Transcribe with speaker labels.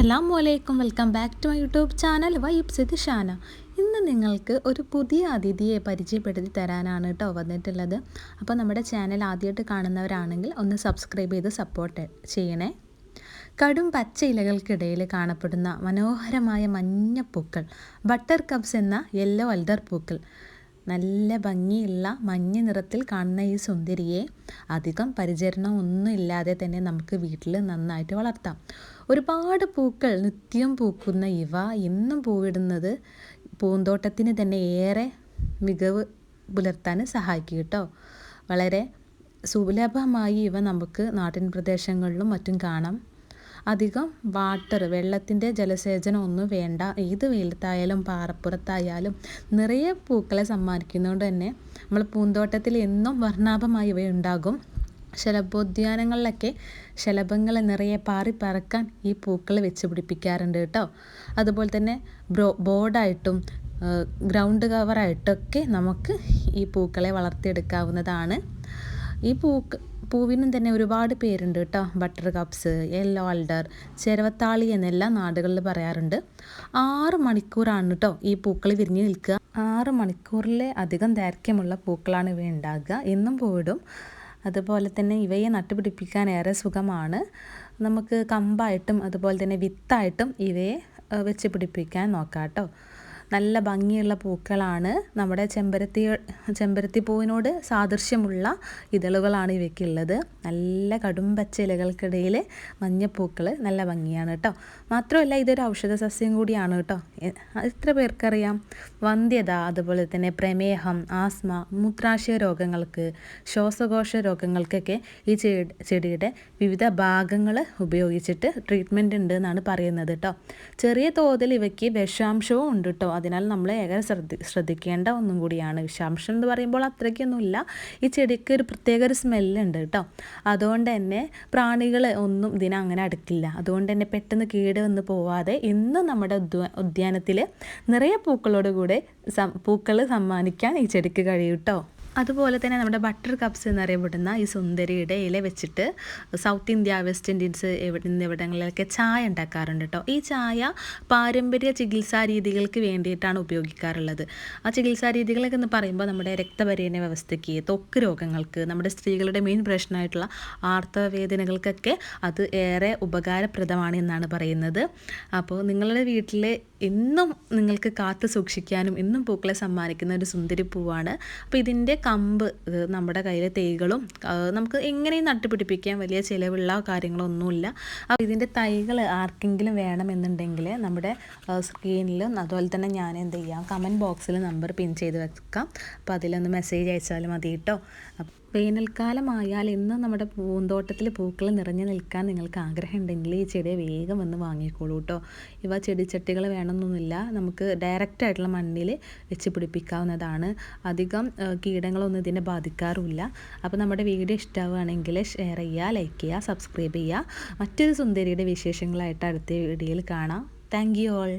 Speaker 1: അലൈക്കും welcome back to my YouTube channel. Vibes ഇത് ഷാന. ഇന്ന് നിങ്ങൾക്ക് ഒരു പുതിയ അതിഥിയെ പരിചയപ്പെടുത്തി തരാനാണ് കേട്ടോ വന്നിട്ടുള്ളത്. അപ്പോൾ നമ്മുടെ ചാനൽ ആദ്യമായിട്ട് കാണുന്നവരാണെങ്കിൽ ഒന്ന് സബ്സ്ക്രൈബ് ചെയ്ത് സപ്പോർട്ട് ചെയ്യണേ. കടും പച്ച ഇലകൾക്കിടയിൽ കാണപ്പെടുന്ന മനോഹരമായ മഞ്ഞ പൂക്കൾ ബട്ടർ കപ്സ് എന്ന യെല്ലോ അൽദർ പൂക്കൾ. നല്ല ഭംഗിയുള്ള മഞ്ഞ നിറത്തിൽ കാണുന്ന ഈ സുന്ദരിയെ അധികം പരിചരണം ഒന്നും ഇല്ലാതെ തന്നെ നമുക്ക് വീട്ടിൽ നന്നായിട്ട് വളർത്താം. ഒരുപാട് പൂക്കൾ നിത്യം പൂക്കുന്ന ഇവ എന്നും പൂവിടുന്നത് പൂന്തോട്ടത്തിന് തന്നെ ഏറെ മികവ് പുലർത്താൻ സഹായിക്കും കേട്ടോ. വളരെ സുലഭമായി ഇവ നമുക്ക് നാട്ടിൻ പ്രദേശങ്ങളിലും മറ്റും കാണാം. അധികം വാട്ടർ വെള്ളത്തിന്റെ ജലസേചനം ഒന്നും വേണ്ട. ഏത് വെയിലത്തായാലും പാറപ്പുറത്തായാലും നിറയെ പൂക്കളെ സമ്മാനിക്കുന്നതുകൊണ്ട് തന്നെ നമ്മൾ പൂന്തോട്ടത്തിൽ എന്നും വർണാഭമായി ഇവയുണ്ടാകും. ശലഭോദ്യാനങ്ങളിലൊക്കെ ശലഭങ്ങൾ നിറയെ പാറി പറക്കാൻ ഈ പൂക്കൾ വെച്ച് പിടിപ്പിക്കാറുണ്ട് കേട്ടോ. അതുപോലെ തന്നെ ബ്രോ ബോർഡായിട്ടും ഗ്രൗണ്ട് കവറായിട്ടൊക്കെ നമുക്ക് ഈ പൂക്കളെ വളർത്തിയെടുക്കാവുന്നതാണ്. ഈ പൂക്ക് പൂവിനും തന്നെ ഒരുപാട് പേരുണ്ട് കേട്ടോ. ബട്ടർ കപ്സ് യെല്ലോ ആൾഡർ ചെരവത്താളി എന്നെല്ലാം നാടുകളിൽ പറയാറുണ്ട്. ആറ് മണിക്കൂറാണ് കേട്ടോ ഈ പൂക്കൾ വിരിഞ്ഞു നിൽക്കുക. ആറ് മണിക്കൂറിലെ അധികം ദൈർഘ്യമുള്ള പൂക്കളാണ് ഇവ ഉണ്ടാകുക. എന്നും പൂവിടും. അതുപോലെ തന്നെ ഇവയെ നട്ടുപിടിപ്പിക്കാൻ ഏറെ സുഖമാണ്. നമുക്ക് കമ്പായിട്ടും അതുപോലെ തന്നെ വിത്തായിട്ടും ഇവയെ വെച്ച് പിടിപ്പിക്കാൻ നോക്കാം കേട്ടോ നല്ല ഭംഗിയുള്ള പൂക്കളാണ് നമ്മുടെ ചെമ്പരത്തി ചെമ്പരത്തി പൂവിനോട് സാദൃശ്യമുള്ള ഇതളുകളാണ് ഇവയ്ക്കുള്ളത്. നല്ല കടും പച്ച ഇലകൾക്കിടയിൽ മഞ്ഞപ്പൂക്കൾ നല്ല ഭംഗിയാണ് കേട്ടോ. മാത്രമല്ല ഇതൊരു ഔഷധ സസ്യം കൂടിയാണ് കേട്ടോ. എത്ര പേർക്കറിയാം? വന്ധ്യത അതുപോലെ തന്നെ പ്രമേഹം ആസ്മ മൂത്രാശയ രോഗങ്ങൾക്ക് ശ്വാസകോശ രോഗങ്ങൾക്കൊക്കെ ഈ ചെടിയുടെ വിവിധ ഭാഗങ്ങൾ ഉപയോഗിച്ചിട്ട് ട്രീറ്റ്മെന്റ് ഉണ്ട് എന്നാണ് പറയുന്നത് കേട്ടോ. ചെറിയ തോതിൽ ഇവയ്ക്ക് വിഷാംശവും ഉണ്ട് കേട്ടോ. അതിനാൽ നമ്മൾ ഏറെ ശ്രദ്ധ ശ്രദ്ധിക്കേണ്ട ഒന്നും കൂടിയാണ്. വിഷാംശം എന്ന് പറയുമ്പോൾ അത്രയ്ക്കൊന്നുമില്ല. ഈ ചെടിക്ക് ഒരു പ്രത്യേക ഒരു സ്മെല്ലുണ്ട് കേട്ടോ. അതുകൊണ്ട് തന്നെ പ്രാണികൾ ഒന്നും ഇതിനെ അങ്ങനെ അടുക്കില്ല. അതുകൊണ്ട് തന്നെ പെട്ടെന്ന് കീട് വന്ന് പോവാതെ ഇന്ന് നമ്മുടെ ഉദ്യാനത്തിൽ നിറയെ പൂക്കളോടുകൂടെ പൂക്കൾ സമ്മാനിക്കാൻ ഈ ചെടിക്ക് കഴിയും കേട്ടോ. അതുപോലെ തന്നെ നമ്മുടെ ബട്ടർ കപ്സ് എന്നറിയപ്പെടുന്ന ഈ സുന്ദരിയുടെ ഇല വെച്ചിട്ട് സൗത്ത് ഇന്ത്യ വെസ്റ്റ് ഇൻഡീസ് എന്നിവിടങ്ങളിലൊക്കെ ചായ ഉണ്ടാക്കാറുണ്ട് കേട്ടോ ഈ ചായ പാരമ്പര്യ ചികിത്സാ രീതികൾക്ക് വേണ്ടിയിട്ടാണ് ഉപയോഗിക്കാറുള്ളത്. ആ ചികിത്സാ രീതികളൊക്കെ എന്ന് പറയുമ്പോൾ നമ്മുടെ രക്തപരിയന വ്യവസ്ഥയ്ക്ക് തൊക്ക് രോഗങ്ങൾക്ക് നമ്മുടെ സ്ത്രീകളുടെ മെയിൻ പ്രശ്നമായിട്ടുള്ള ആർത്തവവേദനകൾക്കൊക്കെ അത് ഏറെ ഉപകാരപ്രദമാണ് എന്നാണ് പറയുന്നത്. അപ്പോൾ നിങ്ങളുടെ വീട്ടിൽ എന്നും നിങ്ങൾക്ക് കാത്തു സൂക്ഷിക്കാനും എന്നും പൂക്കളെ സമ്മാനിക്കുന്ന ഒരു സുന്ദരി പൂവാണ്. അപ്പോൾ ഇതിന്റെ കമ്പ് നമ്മുടെ കയ്യിലെ തൈകളും നമുക്ക് എങ്ങനെയും നട്ടുപിടിപ്പിക്കാൻ വലിയ ചിലവുള്ള കാര്യങ്ങളൊന്നുമില്ല. അപ്പോൾ ഇതിന്റെ തൈകൾ ആർക്കെങ്കിലും വേണമെന്നുണ്ടെങ്കിൽ നമ്മുടെ സ്ക്രീനിലും അതുപോലെ തന്നെ ഞാൻ എന്ത് ചെയ്യാം കമന്റ് ബോക്സിൽ നമ്പർ പിൻ ചെയ്ത് വെക്കാം. അപ്പോൾ അതിലൊന്ന് മെസ്സേജ് അയച്ചാൽ മതി കേട്ടോ വേനൽക്കാലമായാൽ ഇന്ന് നമ്മുടെ പൂന്തോട്ടത്തിൽ പൂക്കൾ നിറഞ്ഞു നിൽക്കാൻ നിങ്ങൾക്ക് ആഗ്രഹം ഉണ്ടെങ്കിൽ ഈ ചെടിയെ വേഗം വന്ന് വാങ്ങിക്കോളൂ കേട്ടോ. ഇവ ചെടിച്ചട്ടികൾ വേണമെന്നൊന്നുമില്ല. നമുക്ക് ഡയറക്റ്റ് ആയിട്ടുള്ള മണ്ണിൽ വെച്ച് പിടിപ്പിക്കാവുന്നതാണ്. അധികം കീടങ്ങളൊന്നും ഇതിനെ ബാധിക്കാറുമില്ല. അപ്പോൾ നമ്മുടെ വീഡിയോ ഇഷ്ടമാവുകയാണെങ്കിൽ ഷെയർ ചെയ്യുക ലൈക്ക് ചെയ്യുക സബ്സ്ക്രൈബ് ചെയ്യുക. മറ്റൊരു സുന്ദരിയുടെ വിശേഷങ്ങളായിട്ട് അടുത്ത വീഡിയോയിൽ കാണാം. Thank you all